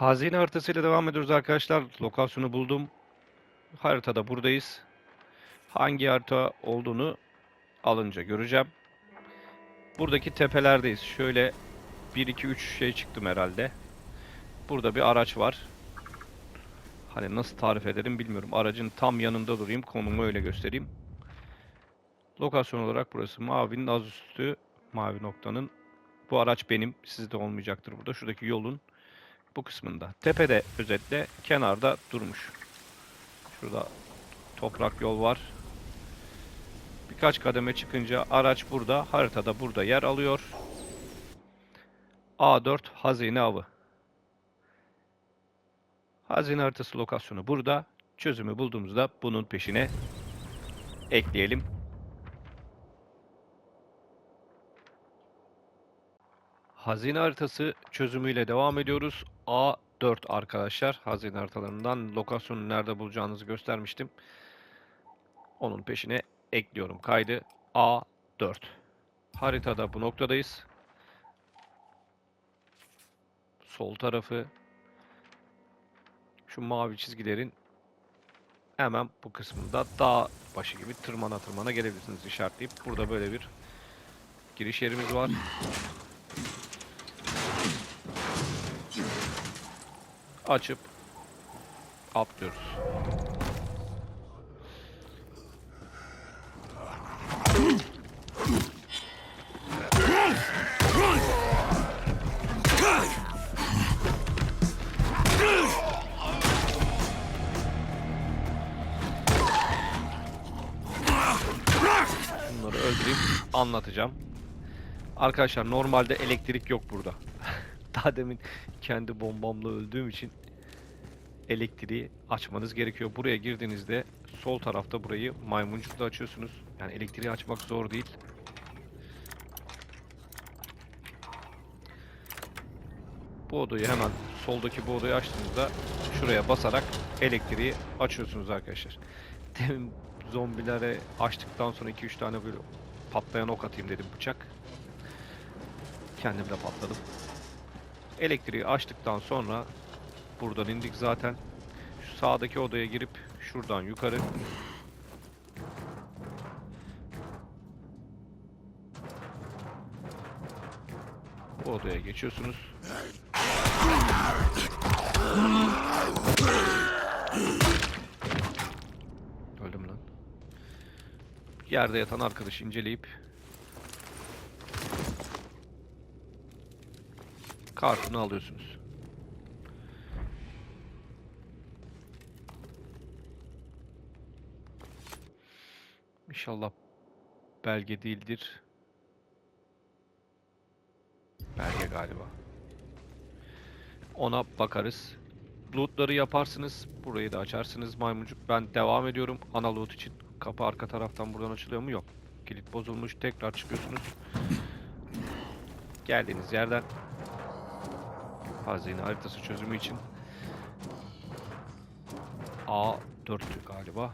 Hazine haritasıyla devam ediyoruz arkadaşlar. Lokasyonu buldum. Haritada buradayız. Hangi harita olduğunu alınca göreceğim. Buradaki tepelerdeyiz. Şöyle 1 2 3 şey çıktım herhalde. Burada bir araç var. Hani nasıl tarif ederim bilmiyorum. Aracın tam yanında durayım. Konumu öyle göstereyim. Lokasyon olarak burası. Mavinin az üstü. Mavi noktanın. Bu araç benim. Sizde olmayacaktır burada. Şuradaki yolun bu kısmında. Tepede özetle kenarda durmuş. Şurada toprak yol var. Birkaç kademe çıkınca araç burada, haritada burada yer alıyor. A4 hazine avı. Hazine haritası lokasyonu burada. Çözümü bulduğumuzda bunun peşine ekleyelim. Hazine haritası çözümüyle devam ediyoruz. A4 arkadaşlar. Hazine haritalarından lokasyonu nerede bulacağınızı göstermiştim. Onun peşine ekliyorum kaydı. A4. Haritada bu noktadayız. Sol tarafı şu mavi çizgilerin hemen bu kısmında dağ başı gibi tırmana tırmana gelebilirsiniz işaretleyip. Burada böyle bir giriş yerimiz var. Açıp atlıyoruz. Bunları öldüreyim, anlatacağım. Arkadaşlar normalde elektrik yok burada. Daha demin kendi bombamla öldüğüm için elektriği açmanız gerekiyor. Buraya girdiğinizde sol tarafta burayı maymuncukla açıyorsunuz. Yani elektriği açmak zor değil. Bu odayı hemen soldaki bu odayı açtığınızda şuraya basarak elektriği açıyorsunuz arkadaşlar. Demin zombilere açtıktan sonra 2-3 tane böyle patlayan ok atayım dedim bıçak. Kendim de patladım. Elektriği açtıktan sonra buradan indik zaten. Şu sağdaki odaya girip şuradan yukarı bu odaya geçiyorsunuz. Öldüm lan. Yerde yatan arkadaşı inceleyip kartını alıyorsunuz. İnşallah belge değildir. Belge galiba. Ona bakarız. Lootları yaparsınız. Burayı da açarsınız maymuncuk. Ben devam ediyorum ana loot için. Kapı arka taraftan buradan açılıyor mu? Yok. Kilit bozulmuş. Tekrar çıkıyorsunuz. Geldiğiniz yerden hazine haritası çözümü için A4 galiba.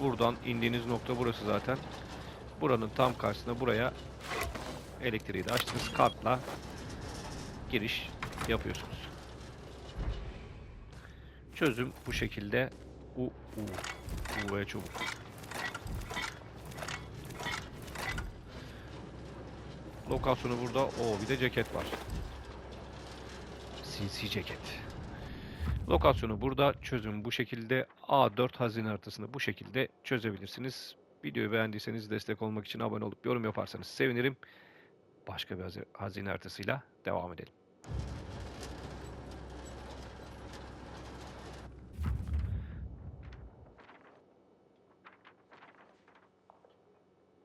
Buradan indiğiniz nokta burası zaten. Buranın tam karşısında buraya elektriği de açtığınız kartla giriş yapıyorsunuz. Çözüm bu şekilde. U U U ve çubuk. Lokasyonu burada. O bir de ceket var. Sinsi ceket. Lokasyonu burada. Çözüm bu şekilde. A4 hazine haritasını bu şekilde çözebilirsiniz. Videoyu beğendiyseniz destek olmak için abone olup yorum yaparsanız sevinirim. Başka bir hazi- hazine haritasıyla devam edelim.